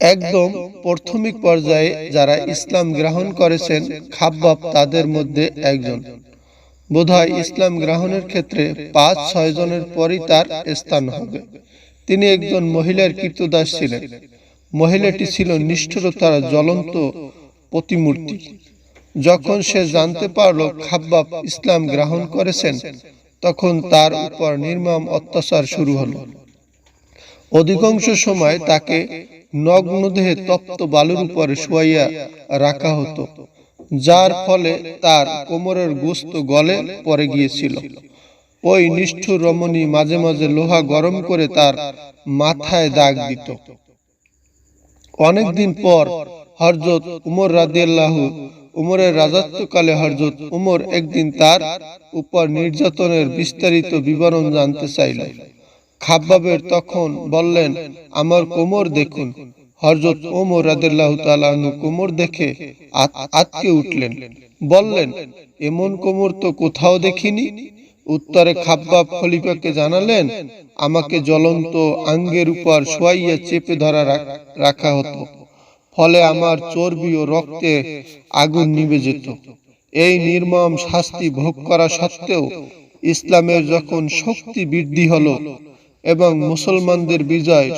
একদম প্রাথমিক পর্যায়ে যারা ইসলাম গ্রহণ করেছেন, খাব্বাব তাদের মধ্যে একজন। বোধহয় ইসলাম গ্রহণের ক্ষেত্রে পাঁচ, ছয় জনের পরই তার স্থান হবে। তিনি একজন মহিলার কীর্তদাস ছিলেন। মহিলাটি ছিল নিষ্ঠুরতার জ্বলন্ত প্রতিমূর্তি। যখন সে জানতে পারল খাব্বাব ইসলাম গ্রহণ করেছেন, তখন তার উপর নির্মম অত্যাচার শুরু হলো। অধিকাংশ সময় তাকে নগ্ন দেহে তপ্ত বালুর উপরে শুয়াইয়া রাখা হতো, যার ফলে তার কোমরের গোস্ত গলে পড়ে গিয়েছিল। ওই নিষ্ঠুর রমণী মাঝে মাঝে লোহা গরম করে তার মাথায় দাগ দিত। অনেকদিন পর হরজত উমর রাদিয়াল্লাহু, উমরের রাজত্বকালে হরজত উমর একদিন তার উপর নির্যাতনের বিস্তারিত বিবরণ জানতে চাইল। খাব্বাবের তখন বললেন, আমার কোমর দেখুন। হরজত ওমর রাদিল্লাহ তালু কোমর দেখে আতকে উঠলেন। বললেন, এমন কোমর তো কোথাও দেখিনি। উত্তরে খাব্বাব খলিফাকে জানালেন, আমাকে জ্বলন্ত আঙ্গের উপর শোয়াইয়া চেপে ধরা রাখা হতো। ফলে আমার চর্বি ও রক্তে আগুন নিভে যেত। এই নির্মম শাস্তি ভোগ করা সত্ত্বেও ইসলামের যখন শক্তি বৃদ্ধি হলো এবং মুসলমানদের বিজয়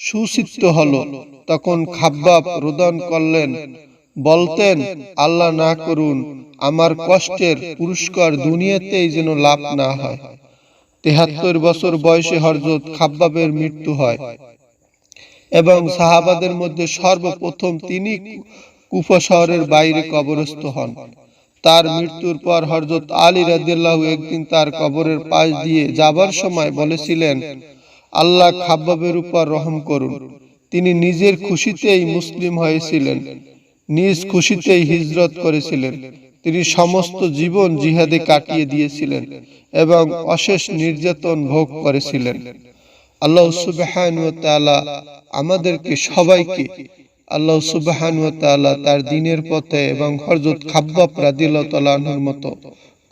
সুচিত্ত হল। তখন খাব্বাব রোদন করলেন, বলতেন, আল্লাহ না করুন, আমার কষ্টের পুরস্কার দুনিয়াতেই যেন লাভ না হয়। তেহাত্তর বছর বয়সে হরজত খাব্বাবের মৃত্যু হয় এবং সাহাবাদের মধ্যে সর্বপ্রথম তিনি কুফা শহরের বাইরে কবরস্থ হন। তার মৃত্যুর পর হরজত আলী রাদিল্লাহু একদিন তার কবরের পাশ দিয়ে যাবার সময় বলেছিলেন, আল্লাহ খাব্বাবের উপর রহম করুন। তিনি নিজের খুশিতেই মুসলিম হয়েছিলেন, নিজ খুশিতেই হিজরত করেছিলেন। তিনি সমস্ত জীবন জিহাদে কাটিয়ে দিয়েছিলেন এবং অশেষ নির্যাতন ভোগ করেছিলেন। আল্লাহ সুবাহান আমাদেরকে সবাইকে আল্লাহ সুবাহান তার দিনের পথে এবং হরজত খাব্বাব রাদিল্লাহর মতো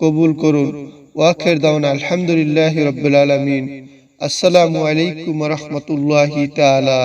কবুল করুন। ওয়াখের দাউন আলহামদুলিল্লাহ রবিল আলমিন। আসসালামু আলাইকুম রহমতুল্লাহ তালা